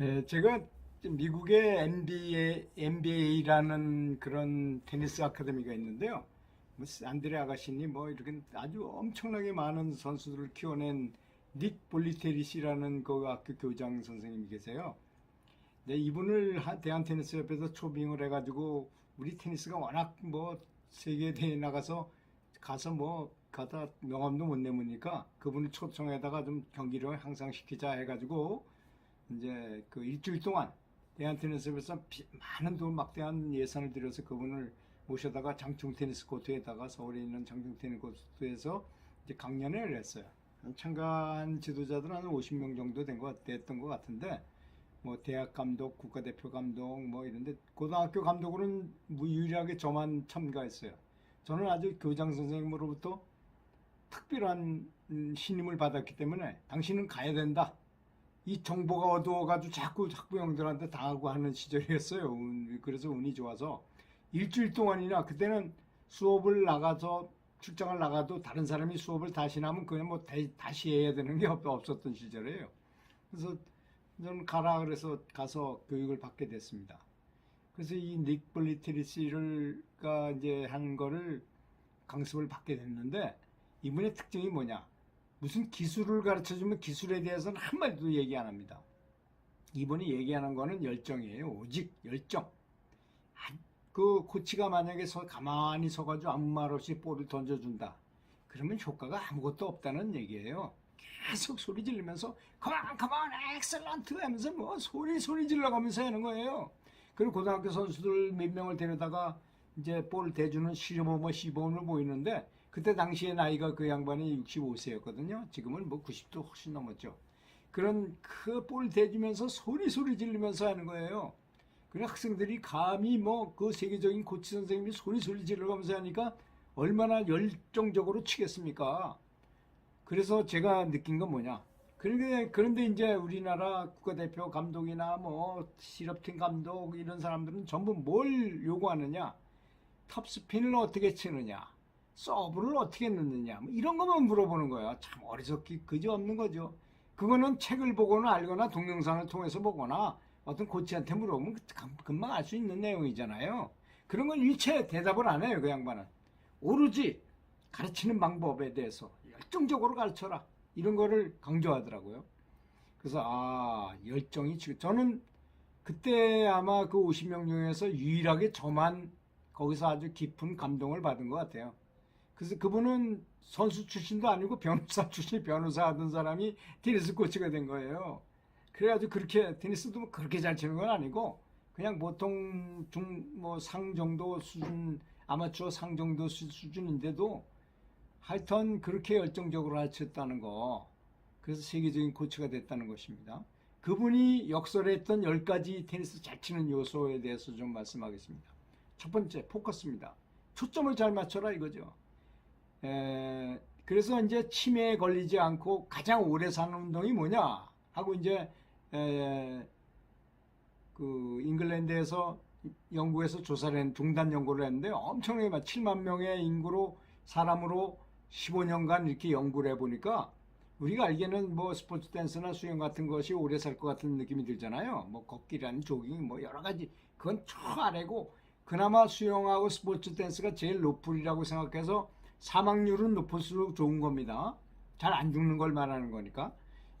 예, 제가 미국의 NBA, NBA라는 그런 테니스 아카데미가 있는데요. 뭐 안드레 아가씨니 뭐 이렇게 아주 엄청나게 많은 선수들을 키워낸 닉 볼리테리시라는 그 학교 교장 선생님이 계세요. 네, 이분을 한- 대한 테니스 협회에서 초빙을 해가지고 우리 테니스가 워낙 뭐 세계 대회 나가서 가서 뭐 가다 명함도 못 내보니까 그분을 초청해다가 좀 경기를 항상 시키자 해가지고 이제 그 일주일 동안 대한 테니스협회에서 비- 많은 돈 막대한 예산을 들여서 그분을 모셔다가 장충 테니스 코트에다가 서울에 있는 장충 테니스 코트에서 이제 강연회를 했어요. 참가한 지도자들은 한 50명 정도 된 것, 됐던 것 같은데 뭐 대학 감독, 국가대표 감독 뭐 이런데 고등학교 감독으로는 유일하게 저만 참가했어요. 저는 아주 교장 선생님으로부터 특별한 음, 신임을 받았기 때문에 당신은 가야 된다. 이 정보가 어두워가지고 자꾸 학부형들한테 당하고 하는 시절이었어요. 운- 그래서 운이 좋아서 일주일 동안이나 그때는 수업을 나가서 출장을 나가도 다른 사람이 수업을 다시 나면 그냥 뭐 다- 다시 해야 되는 게 없- 없었던 시절이에요. 그래서 저는 가라 그래서 가서 교육을 받게 됐습니다. 그래서 이닉 볼리테리시를가 이제 한 거를 강습을 받게 됐는데 이분의 특징이 뭐냐? 무슨 기술을 가르쳐 주면 기술에 대해서는 한마디도 얘기 안 합니다. 이분이 얘기하는 거는 열정이에요. 오직 열정. 아, 그 코치가 만약에 서 가만히 서가지고 아무 말 없이 볼을 던져준다. 그러면 효과가 아무것도 없다는 얘기예요. 계속 소리 지르면서 그만 그만 엑셀런트 하면서 뭐 소리 소리 질러가면서 하는 거예요. 그리고 고등학교 선수들 몇 명을 데려다가 이제 볼 대주는 뭐 시범을 보이는데 그때 당시에 나이가 그 양반이 65세였거든요. 지금은 뭐 90도 훨씬 넘었죠. 그런 그 볼 대주면서 소리 소리 지르면서 하는 거예요. 그래 학생들이 감히 뭐 그 세계적인 코치 선생님이 소리 소리 질러가면서 하니까 얼마나 열정적으로 치겠습니까? 그래서 제가 느낀 건 뭐냐? 그런데 그런데 이제 우리나라 국가대표 감독이나 뭐 실업팀 감독 이런 사람들은 전부 뭘 요구하느냐? 탑스핀을 어떻게 치느냐? 서브를 어떻게 넣느냐? 뭐 이런 것만 물어보는 거야. 참 어리석기 그지 없는 거죠. 그거는 책을 보거나 알거나 동영상을 통해서 보거나 어떤 코치한테 물어보면 금- 금방 알 수 있는 내용이잖아요. 그런 건 일체 대답을 안 해요, 그 양반은. 오로지 가르치는 방법에 대해서 열정적으로 가르쳐라. 이런 거를 강조하더라고요. 그래서, 아, 열정이 저는 그때 아마 그 50명 중에서 유일하게 저만 거기서 아주 깊은 감동을 받은 것 같아요. 그래서 그분은 선수 출신도 아니고 변호사 출신 변호사 하던 사람이 테니스 코치가 된 거예요. 그래가지고 그렇게 테니스도 뭐 그렇게 잘 치는 건 아니고 그냥 보통 중 뭐 상 정도 수준 아마추어 상 정도 수, 수준인데도 하여튼 그렇게 열정적으로 가르쳤다는 거 그래서 세계적인 코치가 됐다는 것입니다. 그분이 역설했던 10가지 테니스 잘 치는 요소에 대해서 좀 말씀하겠습니다. 첫 번째 포커스입니다. 초점을 잘 맞춰라 이거죠. 에, 그래서 이제 치매에 걸리지 않고 가장 오래 사는 운동이 뭐냐 하고 이제 에, 그 잉글랜드에서 연구에서 조사를 했, 중단 연구를 했는데 엄청나게 많 7만 명의 인구로 사람으로 15년간 이렇게 연구를 해보니까 우리가 알기에는 뭐 스포츠 댄스나 수영 같은 것이 오래 살 것 같은 느낌이 들잖아요. 뭐 걷기라는 조깅 뭐 여러 가지 그건 저 아래고 그나마 수영하고 스포츠 댄스가 제일 높으리라고 생각해서 사망률은 높을수록 좋은 겁니다. 잘 안 죽는 걸 말하는 거니까.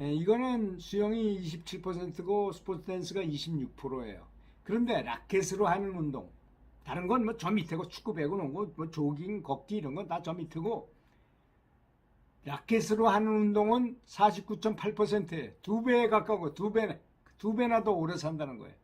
에, 이거는 수영이 27%고 스포츠 댄스가 26%예요. 그런데 라켓으로 하는 운동, 다른 건 뭐 저 밑에고 축구, 배구, 농구, 뭐 조깅, 걷기 이런 건 다 저 밑이고 라켓으로 하는 운동은 49.8%예요. 두 배에 가까워, 두 배네. 두 배나 더 오래 산다는 거예요.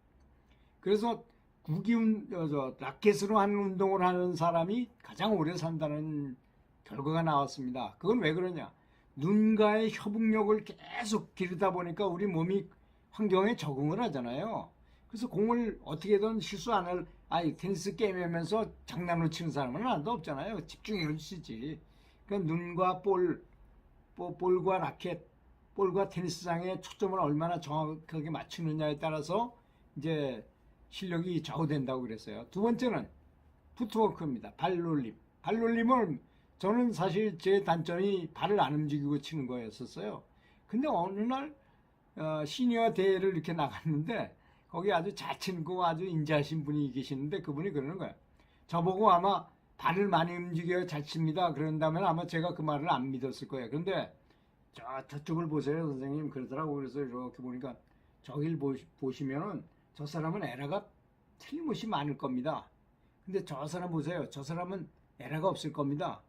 그래서 구기운, 저, 저, 라켓으로 하는 운동을 하는 사람이 가장 오래 산다는 결과가 나왔습니다. 그건 왜 그러냐? 눈과의 협응력을 계속 기르다 보니까 우리 몸이 환경에 적응을 하잖아요. 그래서 공을 어떻게든 실수 안 할, 아니, 테니스 게임 하면서 장난으로 치는 사람은 하나도 없잖아요. 집중력을 쓰지. 그러니까 눈과 볼, 뭐 볼과 라켓, 볼과 테니스장의 초점을 얼마나 정확하게 맞추느냐에 따라서 이제 실력이 좌우된다고 그랬어요. 두 번째는 푸트워크입니다. 발놀림. 발놀림을 저는 사실 제 단점이 발을 안 움직이고 치는 거였었어요. 근데 어느 날 어, 시니어 대회를 이렇게 나갔는데 거기 아주 잘 치고 아주 인자하신 분이 계시는데 그분이 그러는 거예요. 저보고 아마 발을 많이 움직여 잘 칩니다. 그런다면 아마 제가 그 말을 안 믿었을 거예요. 근데 저 저쪽을 보세요, 선생님. 그러더라고. 그래서 이렇게 보니까 저길 보시, 보시면은 저 사람은 에러가 틀림없이 많을 겁니다. 근데 저 사람 보세요. 저 사람은 에러가 없을 겁니다.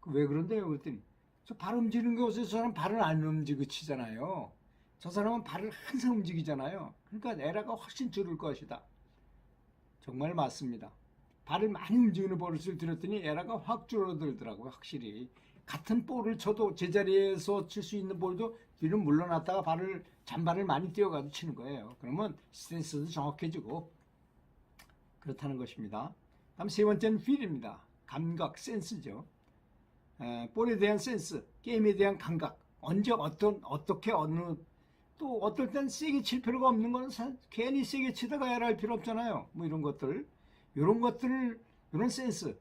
그 왜 그런데요? 그랬더니 저 발 움직이는 거 보세요. 저 사람 발을 안 움직여 치잖아요. 저 사람은 발을 항상 움직이잖아요. 그러니까 에러가 훨씬 줄을 것이다. 정말 맞습니다. 발을 많이 움직이는 버릇을 들였더니 에러가 확 줄어들더라고요. 확실히. 같은 볼을 쳐도 제자리에서 칠 수 있는 볼도 뒤로 물러났다가 발을 잔발을 많이 뛰어가지고 치는 거예요. 그러면 스탠스도 정확해지고 그렇다는 것입니다. 다음 세 번째는 필입니다. 감각, 센스죠. 에, 볼에 대한 센스, 게임에 대한 감각, 언제 어떤 어떻게 어느 또 어떨 땐 세게 칠 필요가 없는 건 사- 괜히 세게 치다가 에러할 필요 없잖아요. 뭐 이런 것들, 이런 것들을 이런 센스,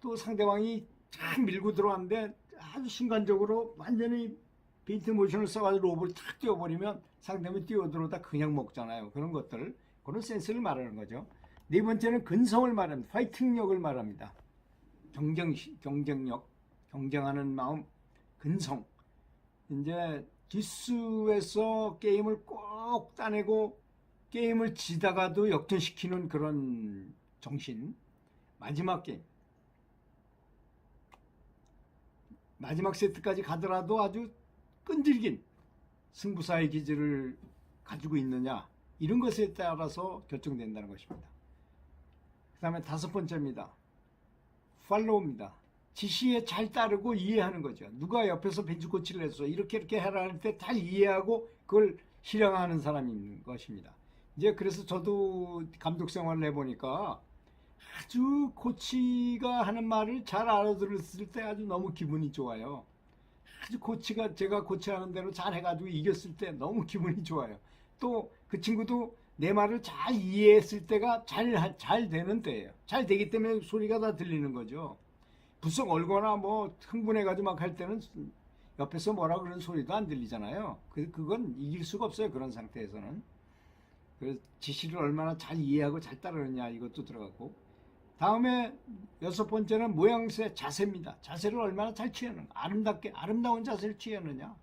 또 상대방이 쫙 밀고 들어왔는데 아주 순간적으로 완전히 빈트 모션을 써가지고 로브를 탁 띄워버리면 상대방이 뛰어들어오다 그냥 먹잖아요. 그런 것들, 그런 센스를 말하는 거죠. 네 번째는 근성을 말합니다. 파이팅력을 말합니다. 경쟁, 경쟁력, 경쟁하는 마음, 근성. 이제 기수에서 게임을 꼭 따내고 게임을 지다가도 역전시키는 그런 정신. 마지막 게임. 마지막 세트까지 가더라도 아주 끈질긴 승부사의 기질을 가지고 있느냐 이런 것에 따라서 결정된다는 것입니다. 그 다음에 다섯 번째입니다. 팔로우입니다. 지시에 잘 따르고 이해하는 거죠. 누가 옆에서 벤치 코치를 해서 이렇게 이렇게 해라 할 때 잘 이해하고 그걸 실행하는 사람인 것입니다. 이제 그래서 저도 감독 생활을 해보니까 아주 코치가 하는 말을 잘 알아들었을 때 아주 너무 기분이 좋아요. 아주 코치가 제가 코치하는 대로 잘 해가지고 이겼을 때 너무 기분이 좋아요. 또 그 친구도 내 말을 잘 이해했을 때가 잘, 잘 되는 때예요. 잘 되기 때문에 소리가 다 들리는 거죠. 부쩍 얼거나 뭐 흥분해가지고 막 할 때는 옆에서 뭐라 그러는 소리도 안 들리잖아요. 그, 그건 이길 수가 없어요. 그런 상태에서는. 그래서 지시를 얼마나 잘 이해하고 잘 따르느냐 이것도 들어갔고. 다음에 여섯 번째는 모양새 자세입니다. 자세를 얼마나 잘 취하는가. 아름답게, 아름다운 자세를 취하느냐.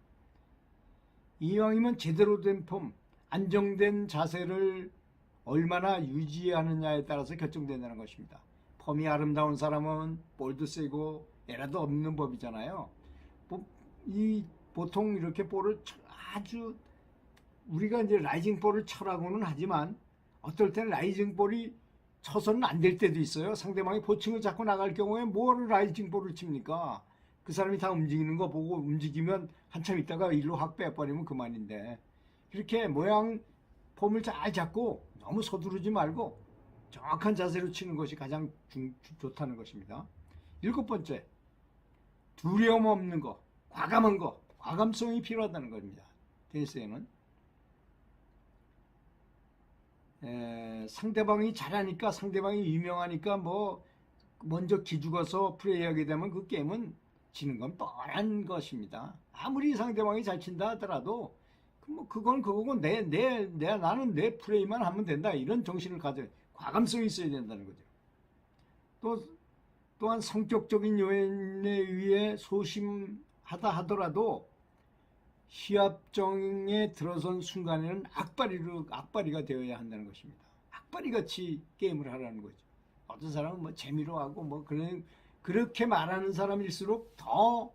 이왕이면 제대로 된 폼, 안정된 자세를 얼마나 유지하느냐에 따라서 결정된다는 것입니다. 폼이 아름다운 사람은 볼도 세고 에라도 없는 법이잖아요. 뭐, 이 보통 이렇게 볼을 쳐- 아주 우리가 이제 라이징 볼을 쳐라고는 하지만 어떨 때는 라이징 볼이 쳐서는 안 될 때도 있어요. 상대방이 보칭을 잡고 나갈 경우에 뭐를 라이징 볼을 칩니까? 그 사람이 다 움직이는 거 보고 움직이면 한참 있다가 일로 확 빼버리면 그만인데 이렇게 모양 폼을 잘 잡고 너무 서두르지 말고 정확한 자세로 치는 것이 가장 중- 좋다는 것입니다. 일곱 번째, 두려움 없는 거, 과감한 거, 과감성이 필요하다는 겁니다. 테니스에는. 에, 상대방이 잘하니까, 상대방이 유명하니까 뭐 먼저 기죽어서 플레이하게 되면 그 게임은 지는 건 뻔한 것입니다. 아무리 상대방이 잘 친다 하더라도 그뭐 그건 그거고 내, 내, 내, 나는 내 플레이만 하면 된다. 이런 정신을 가져 과감성이 있어야 된다는 거죠. 또, 또한 성격적인 요인에 의해 소심하다 하더라도 시합정에 들어선 순간에는 악바리로, 악바리가 되어야 한다는 것입니다. 악바리 같이 게임을 하라는 거죠. 어떤 사람은 뭐 재미로 하고 뭐 그런, 그렇게 말하는 사람일수록 더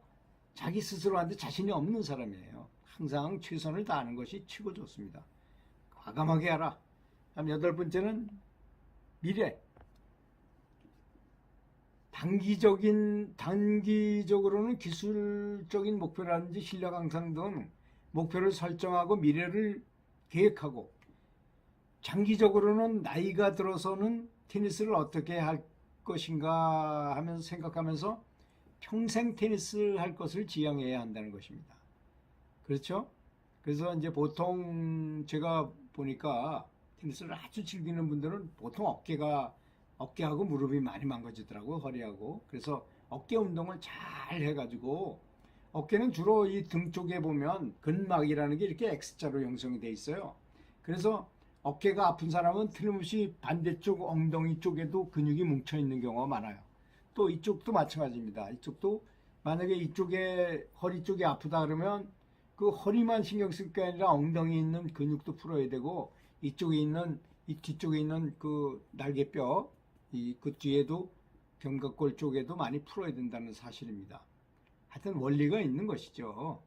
자기 스스로한테 자신이 없는 사람이에요. 항상 최선을 다하는 것이 최고 좋습니다. 과감하게 하라. 다음 여덟 번째는 미래. 단기적인 단기적으로는 기술적인 목표라든지 실력 향상 등 목표를 설정하고 미래를 계획하고 장기적으로는 나이가 들어서는 테니스를 어떻게 할 것인가 하면서 생각하면서 평생 테니스 할 것을 지향해야 한다는 것입니다. 그렇죠? 그래서 이제 보통 제가 보니까 테니스를 아주 즐기는 분들은 보통 어깨가 어깨하고 무릎이 많이 망가지더라고 허리하고 그래서 어깨 운동을 잘 해가지고 어깨는 주로 이 등 쪽에 보면 근막이라는 게 이렇게 X자로 형성이 돼 있어요. 그래서 어깨가 아픈 사람은 틀림없이 반대쪽 엉덩이 쪽에도 근육이 뭉쳐 있는 경우가 많아요. 또 이쪽도 마찬가지입니다. 이쪽도 만약에 이쪽에 허리 쪽이 아프다 그러면 그 허리만 신경 쓸 게 아니라 엉덩이 있는 근육도 풀어야 되고 이쪽에 있는 이 뒤쪽에 있는 그 날개뼈 이 그 뒤에도 견갑골 쪽에도 많이 풀어야 된다는 사실입니다. 하여튼 원리가 있는 것이죠.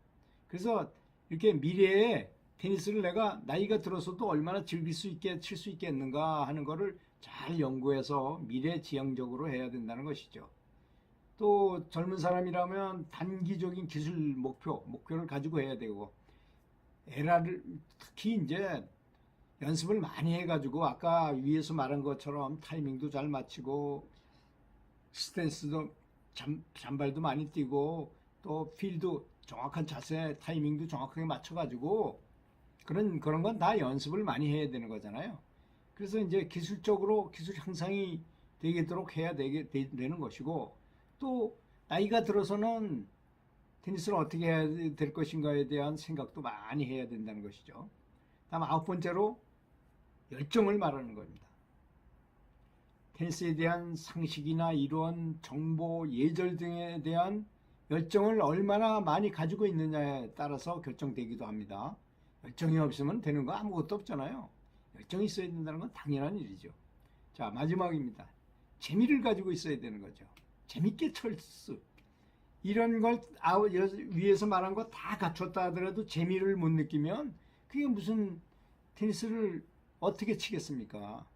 그래서 이렇게 미래에 테니스를 내가 나이가 들어서도 얼마나 즐길 수 있게 칠 수 있겠는가 하는 거를 잘 연구해서 미래 지향적으로 해야 된다는 것이죠. 또 젊은 사람이라면 단기적인 기술 목표, 목표를 가지고 해야 되고 에라를 특히 이제 연습을 많이 해가지고 아까 위에서 말한 것처럼 타이밍도 잘 맞추고 스탠스도 잠, 잔발도 많이 뛰고 또 필도 정확한 자세 타이밍도 정확하게 맞춰가지고 그런 그런 건 다 연습을 많이 해야 되는 거잖아요. 그래서 이제 기술적으로 기술 향상이 되도록 해야 되게 되, 는 것이고 또 나이가 들어서는 테니스를 어떻게 해야 될 것인가에 대한 생각도 많이 해야 된다는 것이죠. 다음 아홉 번째로 열정을 말하는 겁니다. 테니스에 대한 상식이나 이론, 정보, 예절 등에 대한 열정을 얼마나 많이 가지고 있느냐에 따라서 결정되기도 합니다. 열정이 없으면 되는 거 아무것도 없잖아요. 열정이 있어야 된다는 건 당연한 일이죠. 자, 마지막입니다. 재미를 가지고 있어야 되는 거죠. 재밌게 철수. 이런 걸 여- 위에서 말한 거 다 갖췄다 하더라도 재미를 못 느끼면 그게 무슨 테니스를 어떻게 치겠습니까?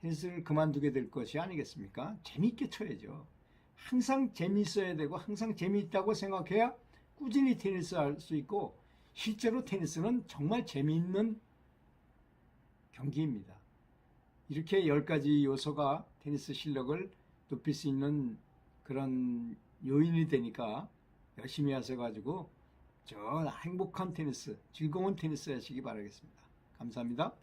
테니스를 그만두게 될 것이 아니겠습니까? 재미있게 쳐야죠. 항상 재미있어야 되고 항상 재미있다고 생각해야 꾸준히 테니스 할 수 있고 실제로 테니스는 정말 재미있는 경기입니다. 이렇게 열 가지 요소가 테니스 실력을 높일 수 있는 그런 요인이 되니까 열심히 하셔가지고 저 행복한 테니스, 즐거운 테니스 하시기 바라겠습니다. 감사합니다.